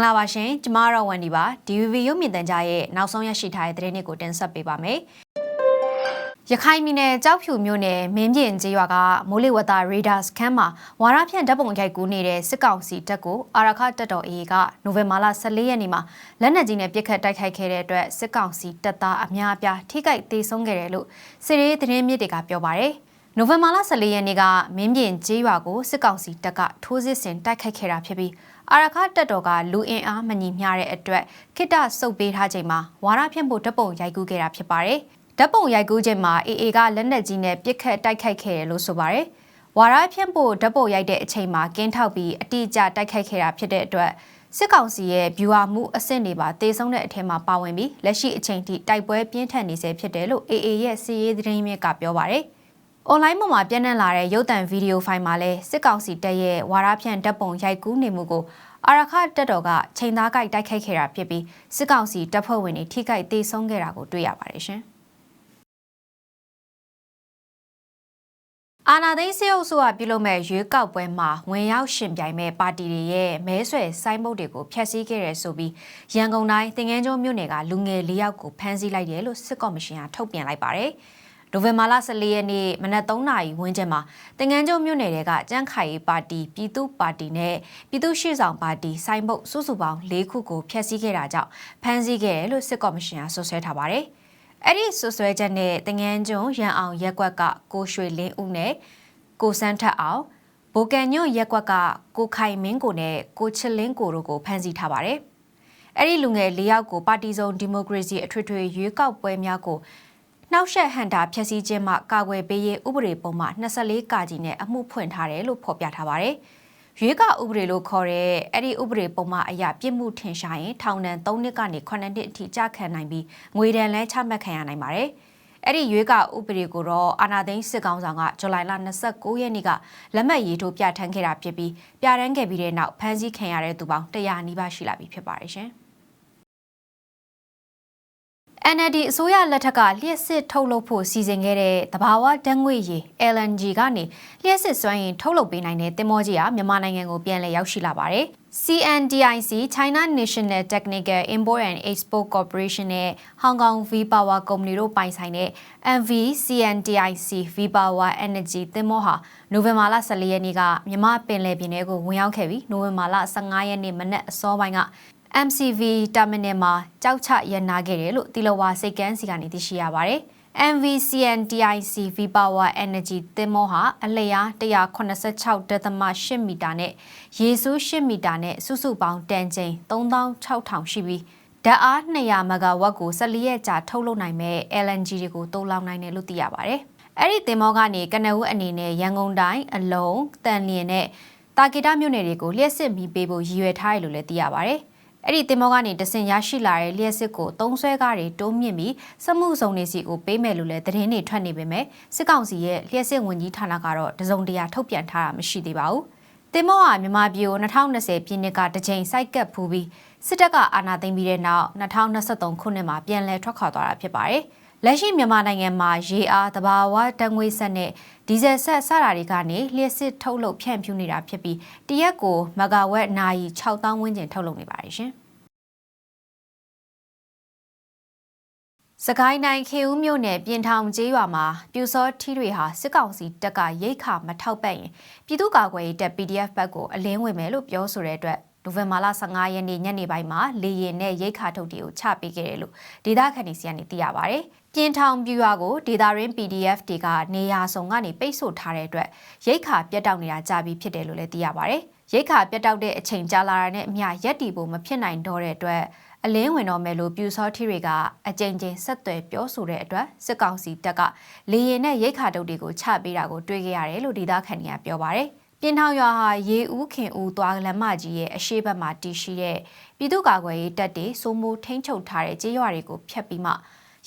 င်္ဂလာပါရှင်ကျမတော့ဝန်ဒီပါ DVB ရုပ်မြင်သံကြားရဲ့နောက်ဆုံးရရှိထားတဲ့သတင်းတွေကိုတင်ဆက်ပေးပါမယ်ရခိုင်ပြည်နယ်ကြောက်ဖြူမြို့နယ်မင်းပြင်ကျေးရွာကမိုးလေဝသရေဒါစခန်းမှာဝါရဖြန့်ဓာတ်ပုံရိုက်ကူးနေတဲ့စစ်ကောင်စီတပ်ကိုအာရခတပ်တော် AA ကနိုဝင်ဘာလ14ရက်နေ့မှာလက်နက်ကြီးနဲ့ပစ်ခတ်တိုက်ခိုက်ခဲ့တဲ့အတွက်စစ်ကောင်စီတပ်သားအများအပြားထိခိုက်ဒေဆုံးခဲ့တယ်လို့စစ်ရေးသတင်းမြစ်တွေကပြောပါရယ်နိုဝင်ဘာလ14ရက်နေ့ကမင်းပြင်ကျေးရွာကိုစစ်ကောင်စီတပ်ကထိုးစစ်ဆင်တိုက်ခိုက်ခဲ့တာဖြစ်ပြီး အာရခတပ်တော်ကလူအင်အားမညီမျှတဲ့အတွက်ခိတ္တစုပ်ပေးထားချိန်မှာဝါရဖြန့်ဖို့ဓာတ်ပုံရိုက်ကူးခဲ့တာဖြစ်ပါတယ်။ဓာတ်ပုံရိုက်ကူးချိန်မှာ AA ကလက်နက်ကြီးနဲ့ပစ်ခတ်တိုက်ခိုက်ခဲ့တယ်လို့ဆိုပါတယ်။ဝါရဖြန့်ဖို့ဓာတ်ပုံရိုက်တဲ့အချိန်မှာကင်းထောက်ပြီးအတိအကျတိုက်ခိုက်ခဲ့တာဖြစ်တဲ့အတွက်စစ်ကောင်စီရဲ့ဗျူဟာမှုအဆင့်တွေပါတေဆုံးတဲ့အထက်မှာပါဝင်ပြီးလက်ရှိအချိန်ထိတိုက်ပွဲပြင်းထန်နေဆဲဖြစ်တယ်လို့ AA ရဲ့စီးရေးသတင်းမြစ်ကပြောပါတယ်။ online ပေါ်မှာပြန့်နှံ့လာတဲ့ရုပ်သံဗီဒီယိုဖိုင်မှာလည်းစစ်ကောင်စီတပ်ရဲ့ဝါရဖြန့်တပ်ပုံရိုက်ကူးနေမှုကိုအာရခတပ်တော်ကချိန်သားကိုက်တိုက်ခိုက်ခဲ့တာဖြစ်ပြီးစစ်ကောင်စီတပ်ဖွဲ့ဝင်တွေထိခိုက်ဒေဆုံးခဲ့တာကိုတွေ့ရပါတယ်ရှင်။အာနာသိန်းစေအုပ်စုကပြုလုပ်မဲ့ရွေးကောက်ပွဲမှာဝင်ရောက်ရှင်ပြိုင်မဲ့ပါတီတွေရဲ့မဲဆွယ်စိုင်းပုတ်တွေကိုဖျက်ဆီးခဲ့တယ်ဆိုပြီးရန်ကုန်တိုင်းတင်ငန်းကျွန်းမြို့နယ်ကလူငယ်၄ယောက်ကိုဖမ်းဆီးလိုက်တယ်လို့စစ်ကော်မရှင်ကထုတ်ပြန်လိုက်ပါတယ်။ နိုဝင်ဘာလ14ရက်နေ့မနက်3နာရီဝန်းကျင်မှာတင်ငန်းကျုံမြို့နယ်ကကြန့်ခိုင်ပါတီပြည်သူ့ပါတီနဲ့ပြည်သူ့ရှေ့ဆောင်ပါတီစိုင်းဘုတ်စုစုပေါင်း၄ခုကိုဖျက်ဆီးခဲ့တာကြောင့်ဖမ်းဆီးခဲ့တယ်လို့စစ်ကော်မရှင်ကဆွဆွဲထားပါတယ်။အဲ့ဒီဆွဆွဲချက်နဲ့တင်ငန်းကျုံရန်အောင်ရက်ကွက်ကကိုရွှေလင်းဦးနဲ့ကိုစန်းထက်အောင်ဘိုကန်ညွန့်ရက်ကွက်ကကိုခိုင်မင်းကိုနဲ့ကိုချစ်လင်းကိုတို့ကိုဖမ်းဆီးထားပါတယ်။အဲ့ဒီလူငယ်၄ယောက်ကိုပါတီစုံဒီမိုကရေစီအထွေထွေရွေးကောက်ပွဲများကို နှောက်ယှက်ဟန်တာဖျက်ဆီးခြင်းမှကာကွယ်ပေးရေးဥပဒေပုံမှ24ကာကြီးနဲ့အမှုဖွင့်ထားတယ်လို့ဖော်ပြထားပါတယ်။ရွေးကောက်ဥပဒေလို့ခေါ်တဲ့အဲ့ဒီဥပဒေပုံမှအရာပြစ်မှုထင်ရှားရင်ထောင်ဒဏ်3နှစ်ကနေ9နှစ်အထိကြာခံနိုင်ပြီးငွေဒဏ်လည်းချမှတ်ခံရနိုင်ပါတယ်။အဲ့ဒီရွေးကောက်ဥပဒေကိုတော့အာနာသိန်းစစ်ကောင်ဆောင်ကဇူလိုင်လ29ရက်နေ့ကလက်မှတ်ရေးထိုးပြဋ္ဌာန်းခဲ့တာဖြစ်ပြီးပြဋ္ဌာန်းခဲ့ပြီးတဲ့နောက်ဖမ်းဆီးခံရတဲ့သူပေါင်း100နီးပါးရှိလာပြီဖြစ်ပါတယ်ရှင်။ NLD အစိုးရလက်ထက်ကလျှက်စစ်ထုတ်လုပ်ဖို့စီစဉ်ခဲ့တဲ့တဘာဝဓာတ်ငွေရည် LNG ကနေလျှက်စစ်စွမ်းရည်ထုတ်လုပ်ပေးနိုင်တဲ့တင်မောကြီးဟာမြန်မာနိုင်ငံကိုပြန်လည်ရောက်ရှိလာပါတယ်။ CNDIC China National Technical Import and Export Corporation နဲ့ Hong Kong V Power Company တို့ပိုင်ဆိုင်တဲ့ MV CNDIC V Power Energy တင်မောဟာနိုဝင်ဘာလ14ရက်နေ့ကမြန်မာပင်လယ်ပြင်ထဲကိုဝင်ရောက်ခဲ့ပြီးနိုဝင်ဘာလ15ရက်နေ့မနက်အစောပိုင်းက MCV Terminal မှာကြောက်ချရနာခဲ့တယ်လို့တီလဝါစိတ်ကန်းစီကနေသိရှိရပါတယ်။ MVCN TIC V Power Energy တင်မောဟာအလျား186.8မီတာနဲ့ရေစု8မီတာနဲ့စုစုပေါင်းတန်ချိန်3600ရှိပြီးဓာတ်အား200မဂါဝတ်ကို14ရက်ကြာထုတ်လုပ်နိုင်မဲ့ LNG တွေကိုတိုးလောင်နိုင်တယ်လို့သိရပါတယ်။အဲ့ဒီတင်မောကနေကနအူးအနေနဲ့ရန်ကုန်တိုင်းအလုံးတန်လျင်နဲ့တာဂီတာမြို့နယ်တွေကိုလျှက်စစ်မီပေးဖို့ရည်ရွယ်ထားတယ်လို့လည်းသိရပါတယ်။ အဲ့ဒီတင်မောကနေတဆင်ရရှိလာတဲ့လျှက်စစ်ကိုသုံးဆွဲကားတွေတိုးမြင့်ပြီးစမှုစုံတွေစီကိုပေးမယ်လို့လည်းသတင်းတွေထွက်နေပေမဲ့စစ်ကောင်စီရဲ့လျှက်စစ်ဝန်ကြီးဌာနကတော့တစုံတရာထုတ်ပြန်ထားတာမရှိသေးပါဘူး။တင်မောဟာမြန်မာပြည်ကို2020ပြည်နှစ်ကတကြိမ်စိုက်ကပ်ဖူးပြီးစစ်တပ်ကအာဏာသိမ်းပြီးတဲ့နောက်2023ခုနှစ်မှာပြန်လည်ထွက်ခွာသွားတာဖြစ်ပါတယ်။ လက်ရှိမြန်မာနိုင်ငံမှာရေအားတဘာဝတငွေဆက်နဲ့ဒီဇယ်ဆက်စတာတွေကနေလျှက်စစ်ထုတ်လုပ်ဖြန့်ဖြူးနေတာဖြစ်ပြီးတရက်ကိုမဂါဝက်နာရီ6000ဝန်းကျင်ထုတ်လုပ်နေပါတယ်ရှင်။စကိုင်းတိုင်းခေဦးမြို့နယ်ပြင်ထောင်ကျေးရွာမှာပြူစောထီတွေဟာစစ်ကောင်စီတပ်ကရိတ်ခါမထောက်ပံ့ရင်ပြည်သူ့ကာကွယ်ရေးတပ် PDF ဘက်ကိုအလင်းဝင်မယ်လို့ပြောဆိုတဲ့အတွက်နိုဝင်ဘာလ15ရက်နေ့ညနေပိုင်းမှာလေရင်နဲ့ရိတ်ခါထုတ်တွေကိုချပေးခဲ့တယ်လို့ဒေသခံတွေစီကနေသိရပါဗျ။ ပြင်ထောင်ပြူရွာကိုဒေတာရင်း PDF တွေကနေရာစုံကနေပိတ်ဆို့ထားတဲ့အတွက်ရိတ်ခါပြတ်တောက်နေတာကြာပြီဖြစ်တယ်လို့လည်းသိရပါဗျ။ရိတ်ခါပြတ်တောက်တဲ့အချိန်ကြာလာတာနဲ့အမျှရက်တီဖို့မဖြစ်နိုင်တော့တဲ့အတွက်အလင်းဝင်တော့မယ်လို့ပြူစောထီတွေကအကြိမ်ကြိမ်ဆက်သွယ်ပြောဆိုတဲ့အတွက်စစ်ကောင်စီတပ်ကလေရင်နဲ့ရိတ်ခါတုတ်တွေကိုချပေးတာကိုတွေ့ခဲ့ရတယ်လို့ဒေသခံတွေကပြောပါတယ်။ပြင်ထောင်ရွာဟာရေဦးခင်ဦးသွားလမ်းမကြီးရဲ့အရှိတ်ဘက်မှာတည်ရှိတဲ့ပြည်သူ့ကာကွယ်ရေးတပ်တွေစိုးမိုးထိန်းချုပ်ထားတဲ့ကျေးရွာတွေကိုဖျက်ပြီးမှ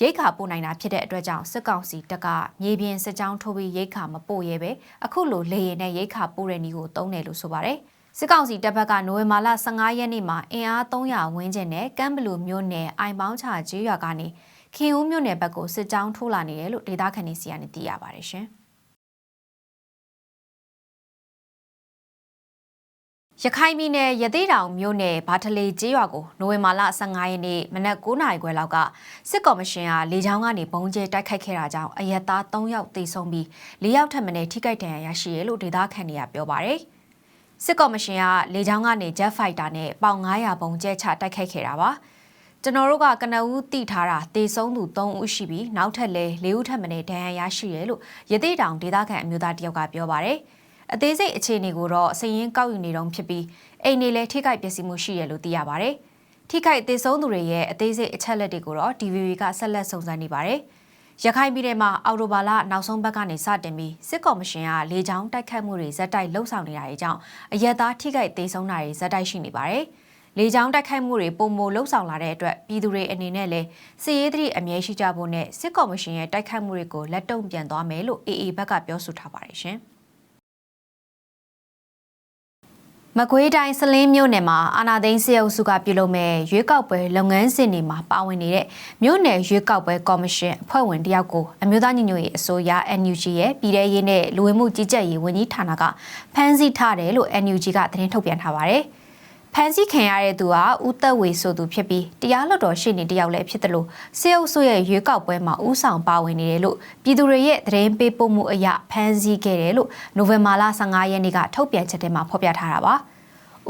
ရိတ်ခါပို့နိုင်တာဖြစ်တဲ့အတွက်ကြောင့်စစ်ကောင်စီတပ်ကမြေပြင်စစ်ကြောင်းထိုးပြီးရိတ်ခါမပို့ရဲပဲအခုလိုလေရင်နဲ့ရိတ်ခါပို့တဲ့နည်းကိုတုံးတယ်လို့ဆိုပါတယ်စစ်ကောင်စီတပ်ဘက်ကနိုဝင်ဘာလ15ရက်နေ့မှာအင်အား300ဝန်းကျင်နဲ့ကမ်ဘလူမြို့နယ်အိုင်ပေါင်းချကျေးရွာကနေခင်ဦးမြို့နယ်ဘက်ကိုစစ်ကြောင်းထိုးလာနေတယ်လို့ဒေသခံတွေစီကနေသိရပါတယ်ရှင်။ ရခိုင်ပြည်နယ်ရသေးတောင်မြို့နယ်ဘာထလေကျေးရွာကိုနိုဝင်ဘာလ15ရက်နေ့မနက်9:00နာရီခွဲလောက်ကစစ်ကော်မရှင်ကလေကြောင်းကနေဘုံကျဲတိုက်ခိုက်ခဲ့တာကြောင့်အရက်သား3ယောက်သေဆုံးပြီး4ယောက်ထပ်မံထိခိုက်ဒဏ်ရာရရှိရလို့ဒေသခံတွေကပြောပါရယ်စစ်ကော်မရှင်ကလေကြောင်းကနေ Jet Fighter နဲ့ပေါင်900ဘုံကျဲချတိုက်ခိုက်ခဲ့တာပါကျွန်တော်တို့ကကနဦးတိထားတာတေဆုံးသူ3ဦးရှိပြီးနောက်ထပ်လည်း4ဦးထပ်မံဒဏ်ရာရရှိရလို့ရသေးတောင်ဒေသခံအမျိုးသားတယောက်ကပြောပါရယ် အသေးစိတ်အခြေအနေကိုတော့စည်ရင်းကောက်ယူနေတော့ဖြစ်ပြီးအိမ်နေလည်းထိခိုက်ပျက်စီးမှုရှိရလို့သိရပါဗျ။ထိခိုက်သေဆုံးသူတွေရဲ့အသေးစိတ်အချက်လက်တွေကိုတော့ DVB ကဆက်လက်စုံစမ်းနေပါတယ်။ရခိုင်ပြည်နယ်မှာအော်တိုဘာလနောက်ဆုံးဘက်ကနေစတင်ပြီးစစ်ကော်မရှင်ကလေကြောင်းတိုက်ခတ်မှုတွေဇက်တိုက်လှုပ်ဆောင်နေတာကြောင့်အရက်သားထိခိုက်သေဆုံးတာတွေဇက်တိုက်ရှိနေပါတယ်။လေကြောင်းတိုက်ခိုက်မှုတွေပုံမလှုပ်ဆောင်လာတဲ့အတွက်ပြည်သူတွေအနေနဲ့လည်းစီရေးသတိအမြဲရှိကြဖို့နဲ့စစ်ကော်မရှင်ရဲ့တိုက်ခိုက်မှုတွေကိုလက်တုံ့ပြန်သွားမယ်လို့ AA ဘက်ကပြောဆိုထားပါတယ်ရှင်။ မကွေးတိုင်းစလင်းမြို့နယ်မှာအာနာသိန်းစေအုပ်စုကပြုလုပ်မဲ့ရွေးကောက်ပွဲလုပ်ငန်းစဉ်တွေမှာပါဝင်နေတဲ့မြို့နယ်ရွေးကောက်ပွဲကော်မရှင်အဖွဲ့ဝင်တယောက်ကိုအမျိုးသားညီညွတ်ရေးအစိုးရ NUG ရဲ့ပြည်ထရေးနဲ့လူဝင်မှုကြီးကြပ်ရေးဝန်ကြီးဌာနကဖမ်းဆီးထားတယ်လို့ NUG ကသတင်းထုတ်ပြန်ထားပါတယ်။ ဖမ်းဆီးခံရတဲ့သူဟာဦးသက်ဝေဆိုသူဖြစ်ပြီးတရားလွှတ်တော်ရှေ့နေတယောက်လည်းဖြစ်တယ်လို့စေအုပ်စုရဲ့ရွေးကောက်ပွဲမှာဦးဆောင်ပါဝင်နေတယ်လို့ပြည်သူတွေရဲ့သတင်းပေးပို့မှုအရဖမ်းဆီးခဲ့တယ်လို့နိုဝင်ဘာလ15ရက်နေ့ကထုတ်ပြန်ချက်ထဲမှာဖော်ပြထားတာပါ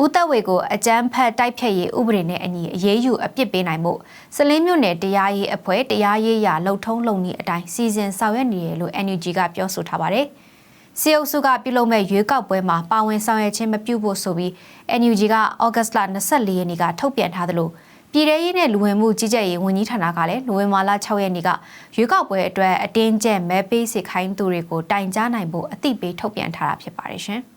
ဦးသက်ဝေကိုအကြမ်းဖက်တိုက်ဖြတ်ရေးဥပဒေနဲ့အညီအရေးယူအပြစ်ပေးနိုင်မှုစလင်းမြို့နယ်တရားရေးအဖွဲ့တရားရေးရာလှုပ်ထုံးလုံနည်းအတိုင်းစီစဉ်ဆောင်ရွက်နေတယ်လို့ NUG ကပြောဆိုထားပါတယ်။ စီအုပ်စုကပြုလုပ်မဲ့ရွေးကောက်ပွဲမှာပါဝင်ဆောင်ရွက်ခြင်းမပြုဖို့ဆိုပြီး NUG ကဩဂတ်စ်လ24ရက်နေ့ကထုတ်ပြန်ထားသလိုပြည်ထရေးနဲ့လူဝင်မှုကြီးကြပ်ရေးဝန်ကြီးဌာနကလည်းနိုဝင်ဘာလ6ရက်နေ့ကရွေးကောက်ပွဲအတွက်အတင်းကျပ်မဲပေးစစ်ခိုင်းသူတွေကိုတိုင်ကြားနိုင်ဖို့အသိပေးထုတ်ပြန်ထားတာဖြစ်ပါတယ်ရှင်။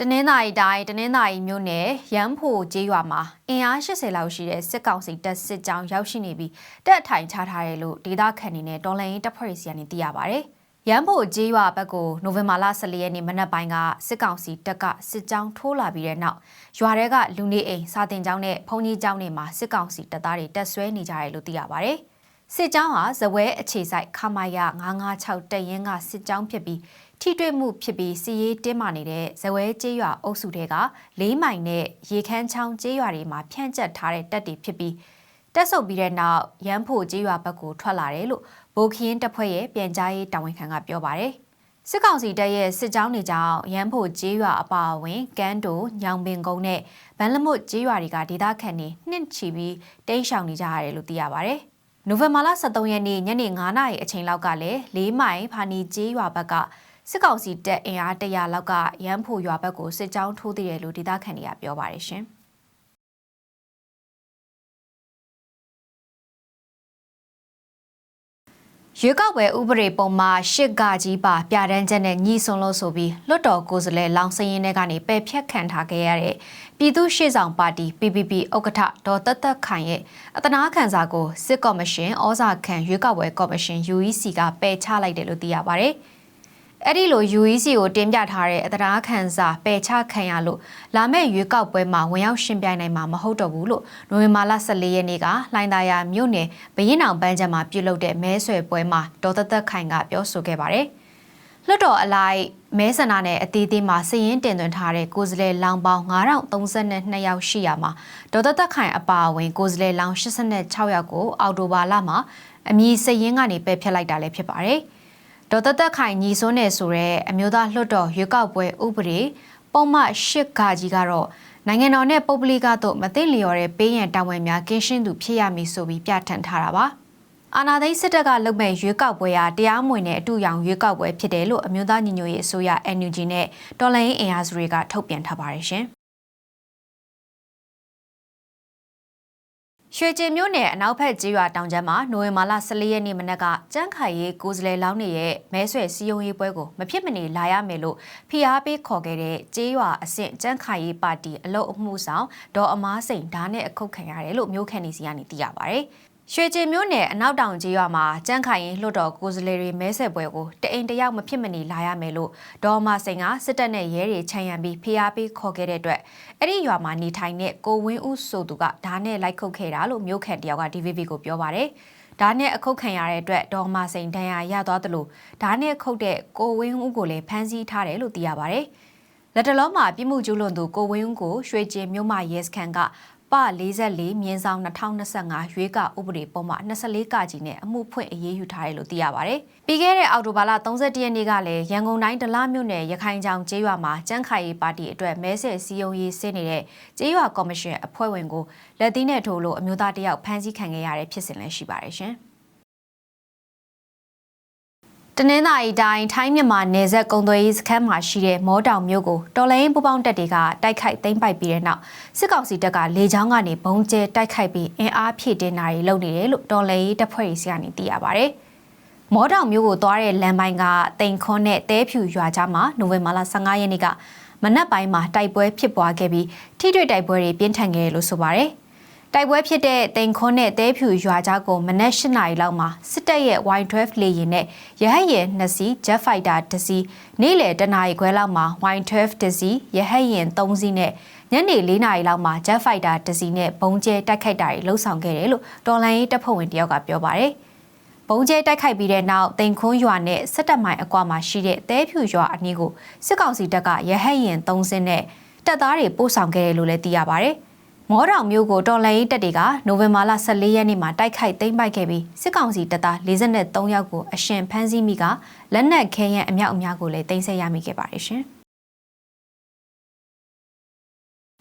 တနင်္သာရီတိုင်းတနင်္သာရီမြို့နယ်ရန်ဖို့ကျေးရွာမှာအင်အား80လောက်ရှိတဲ့စစ်ကောင်စီတပ်စစ်ကြောင်းရောက်ရှိနေပြီးတပ်အထိုင်ချထားတယ်လို့ဒေသခံတွေနဲ့တော်လိုင်းတပ်ဖွဲ့စီကနေသိရပါဗျ။ရန်ဖို့ကျေးရွာဘက်ကိုနိုဝင်ဘာလ14ရက်နေ့မနက်ပိုင်းကစစ်ကောင်စီတပ်ကစစ်ကြောင်းထိုးလာပြီးတဲ့နောက်ရွာတဲကလူနေအိမ်စာတင်ကျောင်းနဲ့ဘုံကြီးကျောင်းတွေမှာစစ်ကောင်စီတပ်သားတွေတပ်ဆွဲနေကြတယ်လို့သိရပါဗျ။စစ်ကြောင်းဟာဇဝဲအခြေဆိုင်ခမာယ956တပ်ရင်းကစစ်ကြောင်းဖြစ်ပြီး ထိတွေ့မှုဖြစ်ပြီးစီရေးတင်းမာနေတဲ့ဇဝဲကျေးရွာအုပ်စုတွေကလေးမိုင်နဲ့ရေခမ်းချောင်းကျေးရွာတွေမှာဖြန့်ကျက်ထားတဲ့တပ်တွေဖြစ်ပြီးတက်ဆုပ်ပြီးတဲ့နောက်ရန်ဖို့ကျေးရွာဘက်ကိုထွက်လာတယ်လို့ဗိုလ်ခင်းတပ်ဖွဲ့ရဲ့ပြန်ကြားရေးတာဝန်ခံကပြောပါတယ်။စစ်ကောင်စီတပ်ရဲ့စစ်ကြောင်းတွေကြောင့်ရန်ဖို့ကျေးရွာအပါအဝင်ကန်းတိုညောင်ပင်ကုန်းနဲ့ဗန်လမွတ်ကျေးရွာတွေကဒေသခံတွေနှင့်ချီပြီးတိမ်းရှောင်နေကြရတယ်လို့သိရပါတယ်။နိုဝင်ဘာလ23ရက်နေ့ညနေ9:00နာရီအချိန်လောက်ကလည်း၄မိုင်ဖာနီကျေးရွာဘက်က စစ်ကောင်စီတပ်အင်အား100လောက်ကရန်ဖို့ရွာဘက်ကိုစစ်ကြောင်းထိုးသေးတယ်လို့ဒေသခံတွေကပြောပါတယ်ရှင်။ရွေးကောက်ပွဲဥပဒေပုံမှာရှစ်ကကြီးပါပြဋ္ဌာန်းချက်နဲ့ညီဆုံလို့ဆိုပြီးလွတ်တော်ကိုယ်စားလှယ်လောင်စရင်တွေကနေပယ်ဖြတ်ခံထားခဲ့ရတဲ့ပြည်သူ့ရှေ့ဆောင်ပါတီ PPP ဥက္ကဋ္ဌဒေါ်သက်သက်ခိုင်ရဲ့အတနာခံစာကိုစစ်ကော်မရှင်ဩဇာခံရွေးကောက်ပွဲကော်မရှင် UEC ကပယ်ချလိုက်တယ်လို့သိရပါဗျ။ အဲ့ဒီလို UEC ကိုတင်ပြထားတဲ့အသနာခံစာပယ်ချခံရလို့လာမယ့်ရွေးကောက်ပွဲမှာဝင်ရောက်ရှင်ပြိုင်နိုင်မှာမဟုတ်တော့ဘူးလို့နိုဝင်ဘာလ14ရက်နေ့ကလိုင်းသာယာမြို့နယ်ဘရင်အောင်ပန်းချံမှာပြုလုပ်တဲ့မဲဆွယ်ပွဲမှာဒေါ်သက်သက်ခိုင်ကပြောဆိုခဲ့ပါတယ်။လွတ်တော်အလိုက်မဲဆန္ဒနဲ့အတီးတီးမှာစည်ရင်တင်သွင်းထားတဲ့ကိုယ်စားလှယ်လောင်ပေါင်း9032ယောက်ရှိရမှာဒေါ်သက်သက်ခိုင်အပါအဝင်ကိုယ်စားလှယ်လောင်86ယောက်ကိုအော်တိုဘာလမှာအမည်စည်ရင်ကနေပယ်ဖျက်လိုက်တာလည်းဖြစ်ပါတယ်။ ဒေါ်သက်သက်ခိုင်ညီစွန်းနေဆိုတဲ့အမျိုးသားလွှတ်တော်ရွေးကောက်ပွဲဥပဒေပုံမှန်၈ခါကြီးကတော့နိုင်ငံတော်နဲ့ပုဂ္ဂလိကတို့မသိလျော်တဲ့ပေးရန်တာဝန်များကင်းရှင်းသူဖြစ်ရမည်ဆိုပြီးပြဋ္ဌာန်းထားတာပါအာနာသိန်းစစ်တပ်ကလုပ်မဲ့ရွေးကောက်ပွဲဟာတရားမဝင်တဲ့အတူရောင်ရွေးကောက်ပွဲဖြစ်တယ်လို့အမျိုးသားညီညွတ်ရေးအစိုးရ NUG နဲ့တော်လှန်ရေးအင်အားစုတွေကထုတ်ပြန်ထားပါတယ်ရှင်။ ရွှေကျင်မြို့နယ်အနောက်ဘက်ကျေးရွာတောင်ကျမ်းမှာနိုဝင်ဘာလ14ရက်နေ့မနက်ကကျန်းခိုင်ရေးကိုယ်စားလှယ်လောင်းနေရဲ့မဲဆွယ်စီယုံရေးပွဲကိုမဖြစ်မနေလာရမယ်လို့ဖိအားပေးခေါ်ခဲ့တဲ့ကျေးရွာအဆင့်ကျန်းခိုင်ရေးပါတီအလုတ်အမှုဆောင်ဒေါ်အမားစိန်ဓာတ်နဲ့အခုတ်ခံရတယ်လို့မြို့ခံနေစီကနေသိရပါဗျ။ ရွှေကျင်မြို့နယ်အနောက်တောင်ကြီးရွာမှာကြန့်ခိုင်ရင်လွှတ်တော်ကိုယ်စားလှယ်တွေမဲဆက်ပွဲကိုတအိမ်တယောက်မဖြစ်မနေလာရမယ်လို့ဒေါ်မစိန်ကစစ်တပ်နဲ့ရဲတွေခြံရံပြီးဖိအားပေးခေါ်ခဲ့တဲ့အတွက်အဲ့ဒီရွာမှာနေထိုင်တဲ့ကိုဝင်းဦးဆိုသူကဓာတ်နဲ့လိုက်ခုတ်ခဲ့တာလို့မြို့ခံတယောက်က DVB ကိုပြောပါတယ်။ဓာတ်နဲ့အခုတ်ခံရတဲ့အတွက်ဒေါ်မစိန်ဒဏ်ရာရသွားသလိုဓာတ်နဲ့ခုတ်တဲ့ကိုဝင်းဦးကိုလည်းဖမ်းဆီးထားတယ်လို့သိရပါတယ်။လက်တလုံးမှာပြစ်မှုကျူးလွန်သူကိုဝင်းဦးကိုရွှေကျင်မြို့မရဲစခန်းက ပ44မြင်းဆောင်2025ရွေးကဥပဒေပုံမှ24ကကြီးနဲ့အမှုဖွင့်အရေးယူထားတယ်လို့သိရပါတယ်။ပြီးခဲ့တဲ့အောက်တိုဘာလ31ရက်နေ့ကလည်းရန်ကုန်တိုင်းဒလမြို့နယ်ရခိုင်ကျောင်းကျေးရွာမှာကျန်းခိုင်ရေးပါတီအတွက်မဲဆယ်စည်းရုံးရေးဆင်းနေတဲ့ကျေးရွာကော်မရှင်အဖွဲ့ဝင်ကိုလက်သီးနဲ့ထိုးလို့အမျိုးသားတယောက်ဖမ်းဆီးခံခဲ့ရတဲ့ဖြစ်စဉ်လည်းရှိပါတယ်ရှင်။ တနင်္သာရီတိုင်းထိုင်းမြန်မာနယ်စပ်ကုံသွေးရေးစခန်းမှာရှိတဲ့မောတောင်မြို့ကိုတော်လိုင်းပူပေါင်းတပ်တွေကတိုက်ခိုက်သိမ်းပိုက်ပြီးတဲ့နောက်စစ်ကောင်စီတပ်ကလေကြောင်းကနေဘုံကျဲတိုက်ခိုက်ပြီးအင်အားဖြည့်တင်းတာတွေလုပ်နေတယ်လို့တော်လိုင်းရေးတပ်ဖွဲ့တွေစီကနေသိရပါဗျ။မောတောင်မြို့ကိုသွားတဲ့လမ်းပိုင်းကတိန်ခွန်းနဲ့တဲဖြူရွာကြားမှာနိုဝင်ဘာလ15ရက်နေ့ကမနက်ပိုင်းမှာတိုက်ပွဲဖြစ်ပွားခဲ့ပြီးထိတွေ့တိုက်ပွဲတွေပြင်းထန်ခဲ့တယ်လို့ဆိုပါတယ်။ တိုက်ပွဲဖြစ်တဲ့တိန်ခွန်းနဲ့တဲဖြူရွာကြားကိုမနက်၈နာရီလောက်မှာစစ်တပ်ရဲ့ Y12 လေယာဉ်နဲ့ရဟတ်ယာဉ်2စီး Jet Fighter 2စီးနေ့လယ်တနာရီခွဲလောက်မှာ Y12 2စီးရဟတ်ယာဉ်3စီးနဲ့ညနေ4နာရီလောက်မှာ Jet Fighter 2စီးနဲ့ဘုံကျဲတိုက်ခိုက်တာတွေလှုပ်ဆောင်ခဲ့တယ်လို့တော်လိုင်းရေးတပ်ဖွဲ့ဝင်တယောက်ကပြောပါတယ်။ဘုံကျဲတိုက်ခိုက်ပြီးတဲ့နောက်တိန်ခွန်းရွာနဲ့စစ်တပ်မိုင်အကွာမှာရှိတဲ့တဲဖြူရွာအနီးကိုစစ်ကောင်စီတပ်ကရဟတ်ယာဉ်3စင်းနဲ့တပ်သားတွေပို့ဆောင်ခဲ့တယ်လို့လည်းသိရပါတယ်။ မောတောင်မျိုးကိုတော်လှန်ရေးတပ်တွေကနိုဝင်ဘာလ14ရက်နေ့မှာတိုက်ခိုက်သိမ်းပိုက်ခဲ့ပြီးစစ်ကောင်စီတပ်သား43ယောက်ကိုအရှင်ဖမ်းဆီးမိကလက်နက်ခဲယမ်းအမြောက်အများကိုလည်းတင်ဆက်ရမိခဲ့ပါတယ်ရှင်။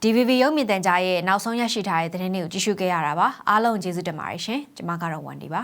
DVB ရုပ်မြင်သံကြားရဲ့နောက်ဆုံးရရှိထားတဲ့သတင်းတွေကိုကြည့်ရှုခဲ့ရတာပါအားလုံးကျေးဇူးတင်ပါတယ်ရှင်ကျွန်မကတော့ဝန်ဒီပါ